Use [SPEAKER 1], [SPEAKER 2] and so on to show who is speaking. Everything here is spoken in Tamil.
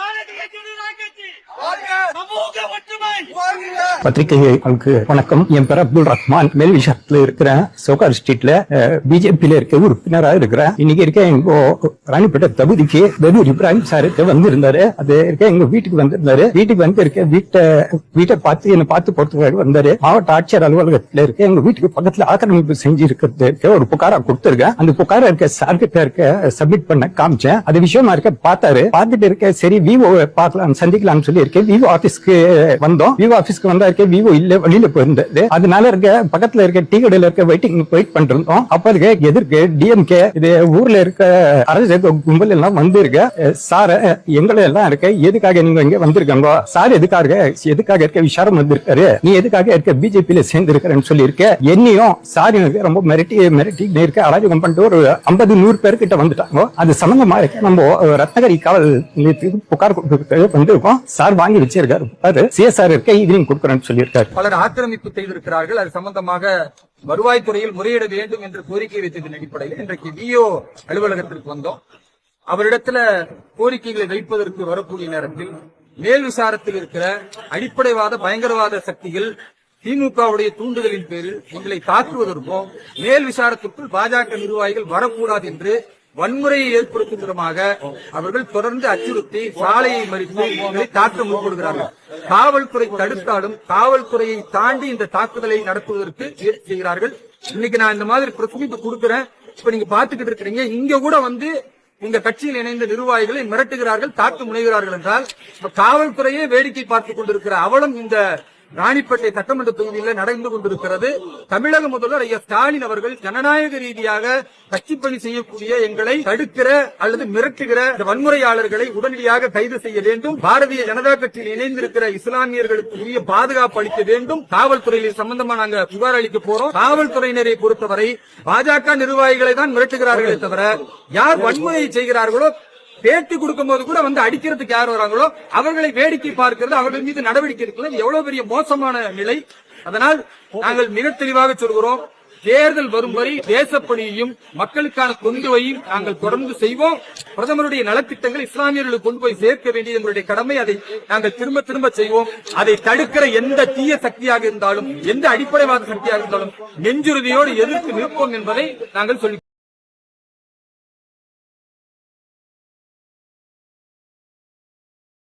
[SPEAKER 1] আরে দিয়ে চুরি রাখে பத்திரிகைகளுக்கு வணக்கம். என் பேர் அப்துல் ரஹ்மான். மேல்விஷாத்துல இருக்கிறேன். சோகார் ஸ்ட்ரீட்ல பிஜேபியில இருக்க உறுப்பினரா இருக்கிறேன். இன்னைக்கு இருக்க எங்க ராணிப்பேட்டை தகுதிக்கு பெதூர் இப்ராஹிம் சார் வந்திருந்தாரு. அது இருக்க எங்க வீட்டுக்கு வந்திருந்தாரு. வீட்டுக்கு வந்து இருக்க வீட்டை வீட்டை பார்த்து என்ன பார்த்து போறதுக்காக வந்தாரு. மாவட்ட ஆட்சியர் அலுவலகத்துல இருக்க எங்க வீட்டுக்கு பக்கத்துல ஆக்கிரமிப்பு செஞ்சு இருக்கிறது இருக்க ஒரு புகாரா கொடுத்திருக்கேன். அந்த புகார இருக்க சார்கிட்ட இருக்க சப்மிட் பண்ண காமிச்சேன். அது விஷயமா இருக்க பார்த்தாரு. பார்த்துட்டு இருக்க சரி விவோ பார்க்கலாம் சந்திக்கலாம்னு சொல்லி இருக்கேன் விவோ ஆபீஸ்க்கு வந்தோம். விவோ ஆபீஸ்க்கு வந்தா இருக்க விவோ இல்ல வெளியில போயிருந்தது. அதனால இருக்க பக்கத்துல இருக்க டீ கடையில இருக்க வெயிட்டிங் வெயிட் பண்ணிருந்தோம் அப்ப இருக்க எதிர்க்கு டிஎம்கே இது ஊர்ல இருக்க அரசு கும்பல் எல்லாம் வந்திருக்க. சார எங்களை எல்லாம் இருக்க எதுக்காக நீங்க இங்க வந்திருக்காங்க? சார் எதுக்காக எதுக்காக இருக்க விசாரம் வந்திருக்காரு? நீ எதுக்காக இருக்க பிஜேபியில சேர்ந்து இருக்கிறேன்னு சொல்லி இருக்க என்னையும் சாரி ரொம்ப மிரட்டி மிரட்டி இருக்க அராஜகம் பண்ணிட்டு ஒரு ஐம்பது நூறு பேர் கிட்ட வந்துட்டாங்க. அது சம்பந்தமா இருக்க நம்ம ரத்னகரி காவல் நிலையத்துக்கு புகார் கொடுக்கறதுக்கு வந்திருக்கோம். சார் வாங்கி வச்சிருக்காரு. அது சிஎஸ்ஆர் இருக்க ஈவினிங் கொடுக்குறேன்னு சொல்லியிருக்காரு.
[SPEAKER 2] பலர் ஆக்கிரமிப்பு செய்திருக்கிறார்கள். அது சம்பந்தமாக வருவாய்த்துறையில் முறையிட வேண்டும் என்று கோரிக்கை வைத்ததன் அடிப்படையில் இன்றைக்கு விஓ அலுவலகத்திற்கு வந்தோம். அவரிடத்துல கோரிக்கைகளை வைப்பதற்கு வரக்கூடிய நேரத்தில் மேல் விசாரத்தில் இருக்கிற அடிப்படைவாத பயங்கரவாத சக்திகள் திமுகவுடைய தூண்டுதலின் பேரில் எங்களை தாக்குவதற்கும் மேல் விசாரத்திற்குள் பாஜக நிர்வாகிகள் வரக்கூடாது என்று வன்முறையை ஏற்படுத்தும் விதமாக அவர்கள் தொடர்ந்து அச்சுறுத்தி சாலையை மறித்து தாக்க முற்படுகிறார்கள். காவல்துறை தடுத்தாலும் காவல்துறையை தாண்டி இந்த தாக்குதலை நடத்துவதற்கு முயற்சி செய்கிறார்கள். இன்னைக்கு நான் இந்த மாதிரி பிரசங்கிப்பு கொடுக்குறேன். இப்ப நீங்க பாத்துக்கிட்டு இருக்கிறீங்க. இங்க கூட வந்து உங்க கட்சியில் இணைந்த நிர்வாகிகளை மிரட்டுகிறார்கள் தாக்க முனைகிறார்கள் என்றால் காவல்துறையே வேடிக்கை பார்த்துக் கொண்டிருக்கிற அவலம் இந்த ராணிப்பேட்டை சட்டமன்ற தொகுதியில் நடந்து கொண்டிருக்கிறது. தமிழக முதல்வர் ஐயா ஸ்டாலின் அவர்கள் ஜனநாயக ரீதியாக கட்சி பணி செய்யக்கூடிய எங்களை தடுக்கிற அல்லது மிரட்டுகிற வன்முறையாளர்களை உடனடியாக கைது செய்ய வேண்டும். பாரதிய ஜனதா கட்சியில் இணைந்திருக்கிற இஸ்லாமியர்களுக்கு உரிய பாதுகாப்பு அளிக்க வேண்டும். காவல்துறையில் சம்பந்தமா நாங்க புகார் அளிக்க போறோம். காவல்துறையினரை பொறுத்தவரை பாஜக நிர்வாகிகளை தான் மிரட்டுகிறார்களே தவிர யார் வன்முறையை செய்கிறார்களோ பேட்டி கொடுக்கும் போது கூட வந்து அடிக்கிறதுக்கு யார் வராங்களோ அவர்களை வேடிக்கை பார்க்கிறது அவர்கள் மீது நடவடிக்கை எடுக்கிறது எவ்வளவு பெரிய மோசமான நிலை. அதனால் நாங்கள் மிக தெளிவாக சொல்கிறோம் தேர்தல் வரும் வரை தேசப்பணியையும் மக்களுக்கான கொண்டுவையும் நாங்கள் தொடர்ந்து செய்வோம். பிரதமருடைய நலத்திட்டங்கள் இஸ்லாமியர்களுக்கு கொண்டு போய் சேர்க்க வேண்டியது எங்களுடைய கடமை. அதை நாங்கள் திரும்ப திரும்ப செய்வோம். அதை தடுக்கிற எந்த தீய சக்தியாக இருந்தாலும் எந்த அடிப்படைவாத சக்தியாக இருந்தாலும் நெஞ்சுறுதியோடு எதிர்த்து நிற்போம் என்பதை நாங்கள் சொல்லி